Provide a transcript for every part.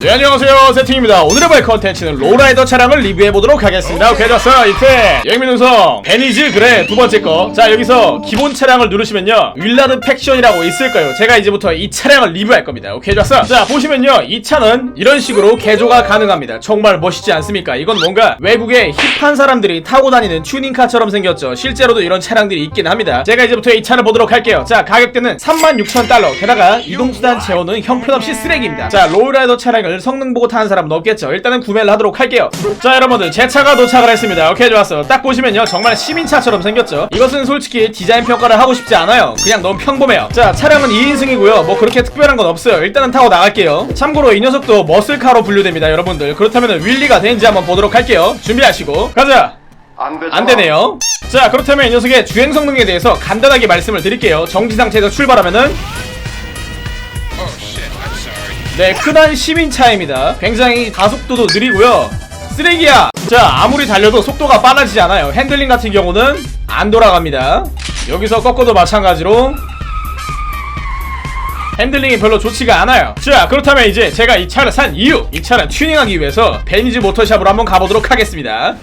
네 안녕하세요. 세팅입니다. 오늘의 볼 컨텐츠는 로라이더 차량을 리뷰해보도록 하겠습니다. 오케이 좋았어 이태. 영민우성 베니즈 그래. 두 번째 거자 여기서 기본 차량을 누르시면요. 윌라드 팩션이라고 있을 거예요? 제가 이제부터 이 차량을 리뷰할 겁니다. 오케이 좋았어 자 보시면요. 이 차는 이런 식으로 개조가 가능합니다. 정말 멋있지 않습니까? 이건 뭔가 외국의 힙한 사람들이 타고 다니는 튜닝카처럼 생겼죠. 실제로도 이런 차량들이 있긴 합니다. 제가 이제부터 이 차를 보도록 할게요. 자 가격대는 36,000달러. 게다가 이동수단 제어는 형편없이 쓰레기입니다. 자 로우라이더 차량 을 성능 보고 타는 사람은 없겠죠. 일단은 구매를 하도록 할게요. 자 여러분들 제 차가 도착을 했습니다. 오케이 좋았어. 딱 보시면요. 정말 시민차처럼 생겼죠. 이것은 솔직히 디자인 평가를 하고 싶지 않아요. 그냥 너무 평범해요. 자 차량은 2인승이고요. 뭐 그렇게 특별한 건 없어요. 일단은 타고 나갈게요. 참고로 이 녀석도 머슬카로 분류됩니다 여러분들. 그렇다면 윌리가 되는지 한번 보도록 할게요. 준비하시고. 가자. 안 되네요. 자, 그렇다면 이 녀석의 주행 성능에 대해서 간단하게 말씀을 드릴게요. 정지 상태에서 출발하면은 네, 흔한 시민차입니다. 굉장히 가속도도 느리고요. 쓰레기야. 자, 아무리 달려도 속도가 빨라지지 않아요. 핸들링 같은 경우는 안 돌아갑니다. 여기서 꺾어도 마찬가지로 핸들링이 별로 좋지가 않아요 자 그렇다면 이제 제가 이 차를 산 이유 이 차를 튜닝하기 위해서 베니즈 모터샵으로 한번 가보도록 하겠습니다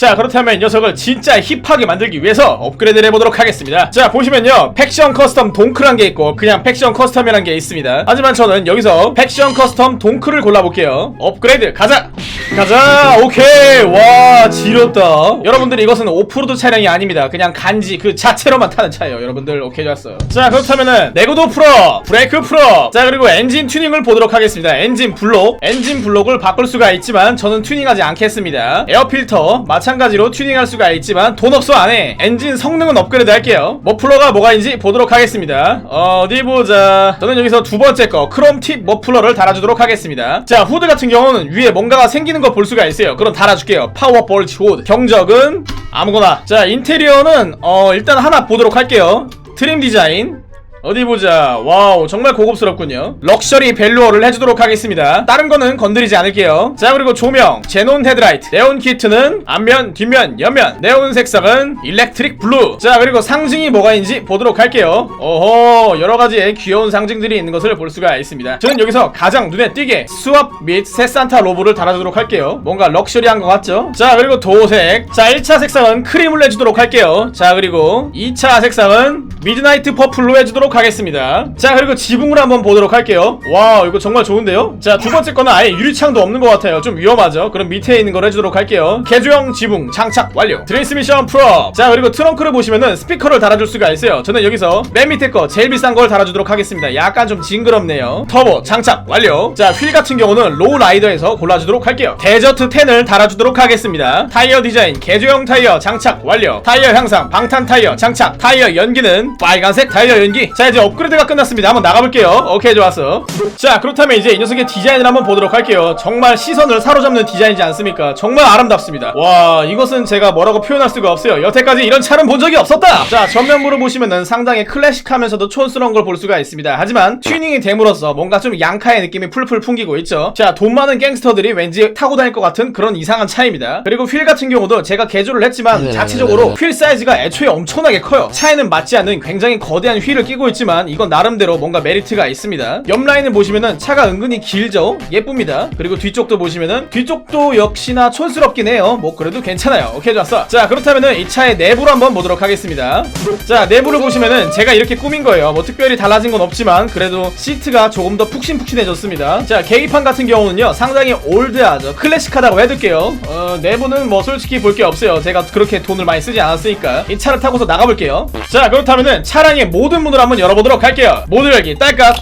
자 그렇다면 이 녀석을 진짜 힙하게 만들기 위해서 업그레이드를 해보도록 하겠습니다. 자 보시면요. 팩션 커스텀 동크란 게 있고 그냥 팩션 커스텀이란 게 있습니다. 하지만 저는 여기서 팩션 커스텀 동크를 골라볼게요. 업그레이드 가자! 가자! 오케이! 와 지렸다. 여러분들 이것은 오프로드 차량이 아닙니다. 그냥 간지 그 자체로만 타는 차예요. 여러분들 오케이 좋았어요. 자 그렇다면은 내구도 프로 브레이크 프로. 자 그리고 엔진 튜닝을 보도록 하겠습니다. 엔진 블록. 엔진 블록을 바꿀 수가 있지만 저는 튜닝하지 않겠습니다. 에어 필터 마찬가지 로 튜닝할 수가 있지만 돈 없어 안해. 엔진 성능은 업그레이드 할게요. 머플러가 뭐가 있는지 보도록 하겠습니다. 어디 보자. 저는 여기서 두 번째 거 크롬 팁 머플러를 달아주도록 하겠습니다. 자 후드 같은 경우는 위에 뭔가가 생기는 거 볼 수가 있어요. 그럼 달아줄게요. 파워 볼트 후드. 경적은 아무거나. 자 인테리어는 어 일단 하나 보도록 할게요. 트림 디자인 어디 보자. 와우, 정말 고급스럽군요. 럭셔리 벨루어를 해주도록 하겠습니다. 다른 거는 건드리지 않을게요. 자, 그리고 조명, 제논 헤드라이트, 네온 키트는 앞면, 뒷면, 옆면, 네온 색상은 일렉트릭 블루. 자, 그리고 상징이 뭐가 있는지 보도록 할게요. 어허, 여러 가지의 귀여운 상징들이 있는 것을 볼 수가 있습니다. 저는 여기서 가장 눈에 띄게 수압 및 새산타 로고를 달아주도록 할게요. 뭔가 럭셔리한 것 같죠? 자, 그리고 도색. 자, 1차 색상은 크림을 내주도록 할게요. 자, 그리고 2차 색상은 미드나이트 퍼플로 해주도록 하겠습니다. 자, 그리고 지붕을 한번 보도록 할게요. 와, 이거 정말 좋은데요? 자, 두 번째 거는 아예 유리창도 없는 것 같아요. 좀 위험하죠? 그럼 밑에 있는 걸 해주도록 할게요. 개조형 지붕 장착 완료. 트랜스미션 프로. 자, 그리고 트렁크를 보시면은 스피커를 달아줄 수가 있어요. 저는 여기서 맨 밑에 거 제일 비싼 걸 달아주도록 하겠습니다. 약간 좀 징그럽네요. 터보 장착 완료. 자, 휠 같은 경우는 로우 라이더에서 골라주도록 할게요. 데저트 10을 달아주도록 하겠습니다. 타이어 디자인 개조형 타이어 장착 완료. 타이어 향상 방탄 타이어 장착. 타이어 연기는 빨간색 타이어 연기. 자, 이제 업그레이드가 끝났습니다. 한번 나가볼게요. 오케이, 좋았어. 자, 그렇다면 이제 이 녀석의 디자인을 한번 보도록 할게요. 정말 시선을 사로잡는 디자인이지 않습니까? 정말 아름답습니다. 와, 이것은 제가 뭐라고 표현할 수가 없어요. 여태까지 이런 차는 본 적이 없었다! 자, 전면부를 보시면은 상당히 클래식하면서도 촌스러운 걸 볼 수가 있습니다. 하지만 튜닝이 됨으로써 뭔가 좀 양카의 느낌이 풀풀 풍기고 있죠. 자, 돈 많은 갱스터들이 왠지 타고 다닐 것 같은 그런 이상한 차입니다. 그리고 휠 같은 경우도 제가 개조를 했지만 자체적으로 휠 사이즈가 애초에 엄청나게 커요. 차에는 맞지 않는 굉장히 거대한 휠을 끼고 있지만 이건 나름대로 뭔가 메리트가 있습니다. 옆 라인을 보시면은 차가 은근히 길죠? 예쁩니다. 그리고 뒤쪽도 보시면은 뒤쪽도 역시나 촌스럽긴 해요. 뭐 그래도 괜찮아요. 오케이 좋았어. 자 그렇다면은 이 차의 내부를 한번 보도록 하겠습니다. 자 내부를 보시면은 제가 이렇게 꾸민 거예요. 뭐 특별히 달라진 건 없지만 그래도 시트가 조금 더 푹신푹신해졌습니다. 자 계기판 같은 경우는요 상당히 올드하죠. 클래식하다고 해둘게요. 어 내부는 뭐 솔직히 볼 게 없어요. 제가 그렇게 돈을 많이 쓰지 않았으니까 이 차를 타고서 나가볼게요. 자 그렇다면은 차량의 모든 문을 한번 열어보도록 할게요. 모두 열기 딸깍.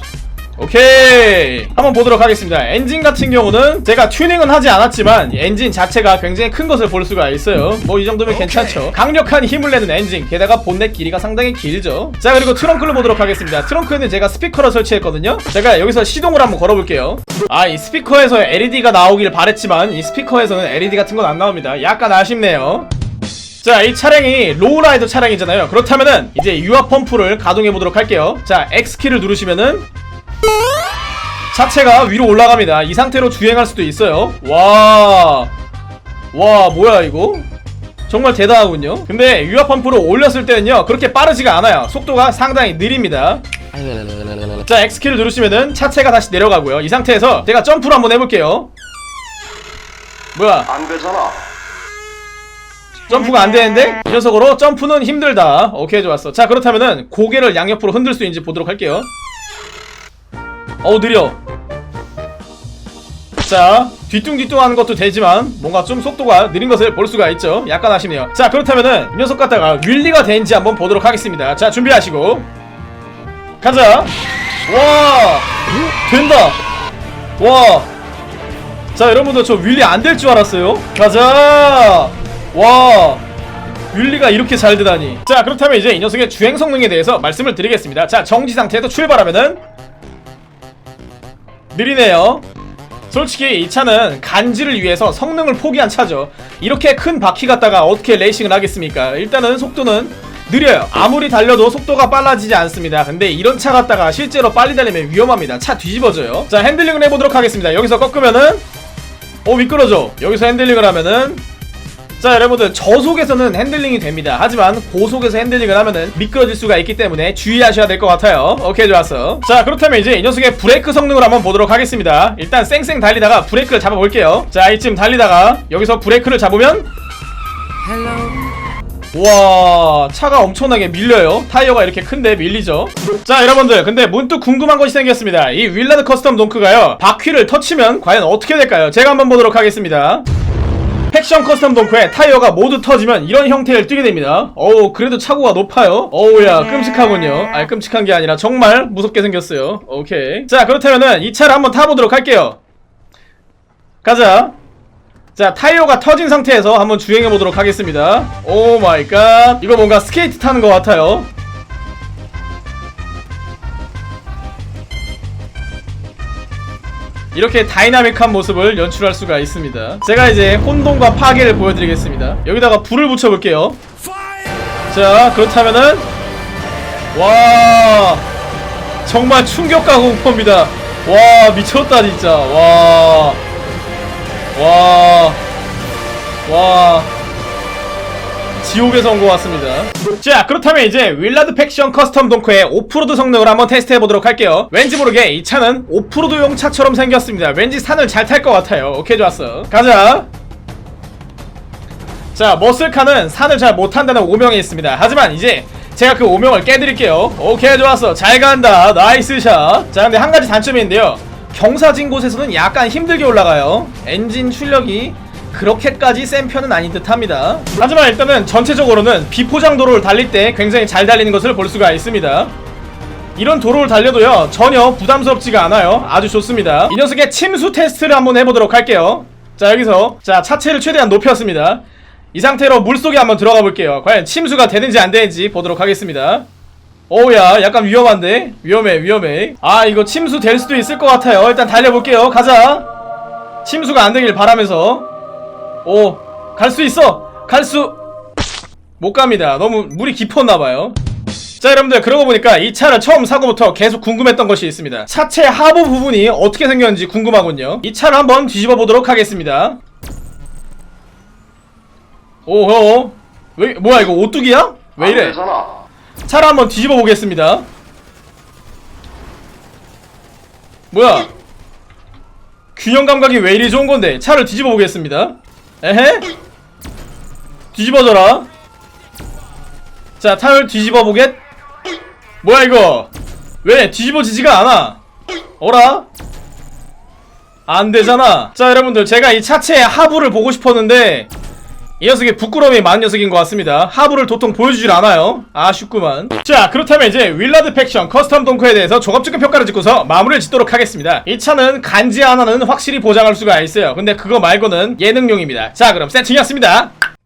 오케이. 한번 보도록 하겠습니다. 엔진 같은 경우는 제가 튜닝은 하지 않았지만 엔진 자체가 굉장히 큰 것을 볼 수가 있어요. 뭐 이 정도면 괜찮죠. 강력한 힘을 내는 엔진 게다가 본넷 길이가 상당히 길죠. 자 그리고 트렁크를 보도록 하겠습니다. 트렁크에는 제가 스피커를 설치했거든요. 제가 여기서 시동을 한번 걸어볼게요. 아 이 스피커에서 LED가 나오길 바랬지만 이 스피커에서는 LED 같은 건 안 나옵니다. 약간 아쉽네요 자, 이 차량이 로우라이더 차량이잖아요. 그렇다면은 이제 유압 펌프를 가동해 보도록 할게요. 자, X키를 누르시면은 차체가 위로 올라갑니다. 이 상태로 주행할 수도 있어요. 와. 와, 뭐야 이거? 정말 대단하군요. 근데 유압 펌프를 올렸을 때는요. 그렇게 빠르지가 않아요. 속도가 상당히 느립니다. 자 X키를 누르시면은 차체가 다시 내려가고요 이 상태에서 제가 점프를 한번 해 볼게요 뭐야 안 되잖아. 점프가 안 되는데? 이 녀석으로 점프는 힘들다. 오케이 좋았어. 자 그렇다면은 고개를 양옆으로 흔들 수 있는지 보도록 할게요. 어우 느려. 자 뒤뚱뒤뚱 하는 것도 되지만 뭔가 좀 속도가 느린 것을 볼 수가 있죠. 약간 아쉽네요. 자 그렇다면은 이 녀석 갖다가 윌리가 되는지 한번 보도록 하겠습니다. 자 준비하시고. 가자. 와! 된다. 와 자 여러분들 저 윌리 안 될 줄 알았어요. 가자 와 윌리가 이렇게 잘 되다니. 자 그렇다면 이제 이 녀석의 주행 성능에 대해서 말씀을 드리겠습니다. 자 정지 상태에서 출발하면은 느리네요. 솔직히 이 차는 간지를 위해서 성능을 포기한 차죠. 이렇게 큰 바퀴 갖다가 어떻게 레이싱을 하겠습니까? 일단은 속도는 느려요. 아무리 달려도 속도가 빨라지지 않습니다. 근데 이런 차 갖다가 실제로 빨리 달리면 위험합니다. 차 뒤집어져요. 자 핸들링을 해보도록 하겠습니다. 여기서 꺾으면은 어 미끄러져. 여기서 핸들링을 하면은 자 여러분들 저속에서는 핸들링이 됩니다. 하지만 고속에서 핸들링을 하면은 미끄러질 수가 있기 때문에 주의하셔야 될 것 같아요. 오케이 좋았어. 자 그렇다면 이제 이 녀석의 브레이크 성능을 한번 보도록 하겠습니다. 일단 쌩쌩 달리다가 브레이크를 잡아볼게요. 자 이쯤 달리다가 여기서 브레이크를 잡으면 와 차가 엄청나게 밀려요. 타이어가 이렇게 큰데 밀리죠? 자 여러분들 근데 문득 궁금한 것이 생겼습니다. 이 윌라드 커스텀 동크가요 바퀴를 터치면 과연 어떻게 될까요? 제가 한번 보도록 하겠습니다 팩션 커스텀 동크의 타이어가 모두 터지면 이런 형태를 띠게 됩니다. 어우 그래도 차고가 높아요. 어우야 끔찍하군요. 아 끔찍한 게 아니라 정말 무섭게 생겼어요. 오케이. 자 그렇다면은 이 차를 한번 타보도록 할게요. 가자. 자 타이어가 터진 상태에서 한번 주행해 보도록 하겠습니다. 오 마이 갓. 이거 뭔가 스케이트 타는 것 같아요 이렇게 다이나믹한 모습을 연출할 수가 있습니다. 제가 이제 혼돈과 파괴를 보여드리겠습니다. 여기다가 불을 붙여볼게요. 자 그렇다면은 와 정말 충격과 공포입니다. 와 미쳤다 진짜. 와. 와, 지옥에서 온 것 같습니다. 자, 그렇다면 이제 윌라드 팩션 커스텀 동크의 오프로드 성능을 한번 테스트해 보도록 할게요. 왠지 모르게 이 차는 오프로드용 차처럼 생겼습니다. 왠지 산을 잘 탈 것 같아요. 오케이, 좋았어. 가자. 자, 머슬카는 산을 잘 못한다는 오명이 있습니다. 하지만 이제 제가 그 오명을 깨드릴게요. 오케이, 좋았어. 잘 간다. 나이스 샷. 자, 근데 한 가지 단점이 있는데요. 경사진 곳에서는 약간 힘들게 올라가요. 엔진 출력이 그렇게까지 센 편은 아닌 듯 합니다. 하지만 일단은 전체적으로는 비포장 도로를 달릴 때 굉장히 잘 달리는 것을 볼 수가 있습니다. 이런 도로를 달려도요 전혀 부담스럽지가 않아요. 아주 좋습니다. 이 녀석의 침수 테스트를 한번 해보도록 할게요. 자 여기서 자 차체를 최대한 높였습니다. 이 상태로 물속에 한번 들어가 볼게요. 과연 침수가 되는지 안 되는지 보도록 하겠습니다. 어우야 약간 위험한데? 위험해 위험해. 아 이거 침수 될 수도 있을 것 같아요. 일단 달려볼게요. 가자. 침수가 안 되길 바라면서 오 갈 수 있어 갈 수 못 갑니다 너무 물이 깊었나봐요 자 여러분들 그러고 보니까 이 차를 처음 사고부터 계속 궁금했던 것이 있습니다 차체 하부 부분이 어떻게 생겼는지 궁금하군요 이 차를 한번 뒤집어 보도록 하겠습니다 오호 왜 뭐야 이거 오뚜기야? 왜안 이래. 차를 한번 뒤집어 보겠습니다. 뭐야? 균형 감각이 왜 이리 좋은 건데? 차를 뒤집어 보겠습니다. 에헤? 뒤집어져라. 자, 차를 뒤집어 보겠. 뭐야 이거? 왜 뒤집어지지가 않아? 어라? 안 되잖아. 자, 여러분들 제가 이 차체의 하부를 보고 싶었는데 이 녀석이 부끄러움이 많은 녀석인 것 같습니다. 하부를 도통 보여주질 않아요. 아쉽구만. 자, 그렇다면 이제 윌라드 팩션 커스텀 동크에 대해서 종합적인 평가를 짓고서 마무리를 짓도록 하겠습니다. 이 차는 간지 하나는 확실히 보장할 수가 있어요. 근데 그거 말고는 예능용입니다. 자, 그럼 세팅이었습니다.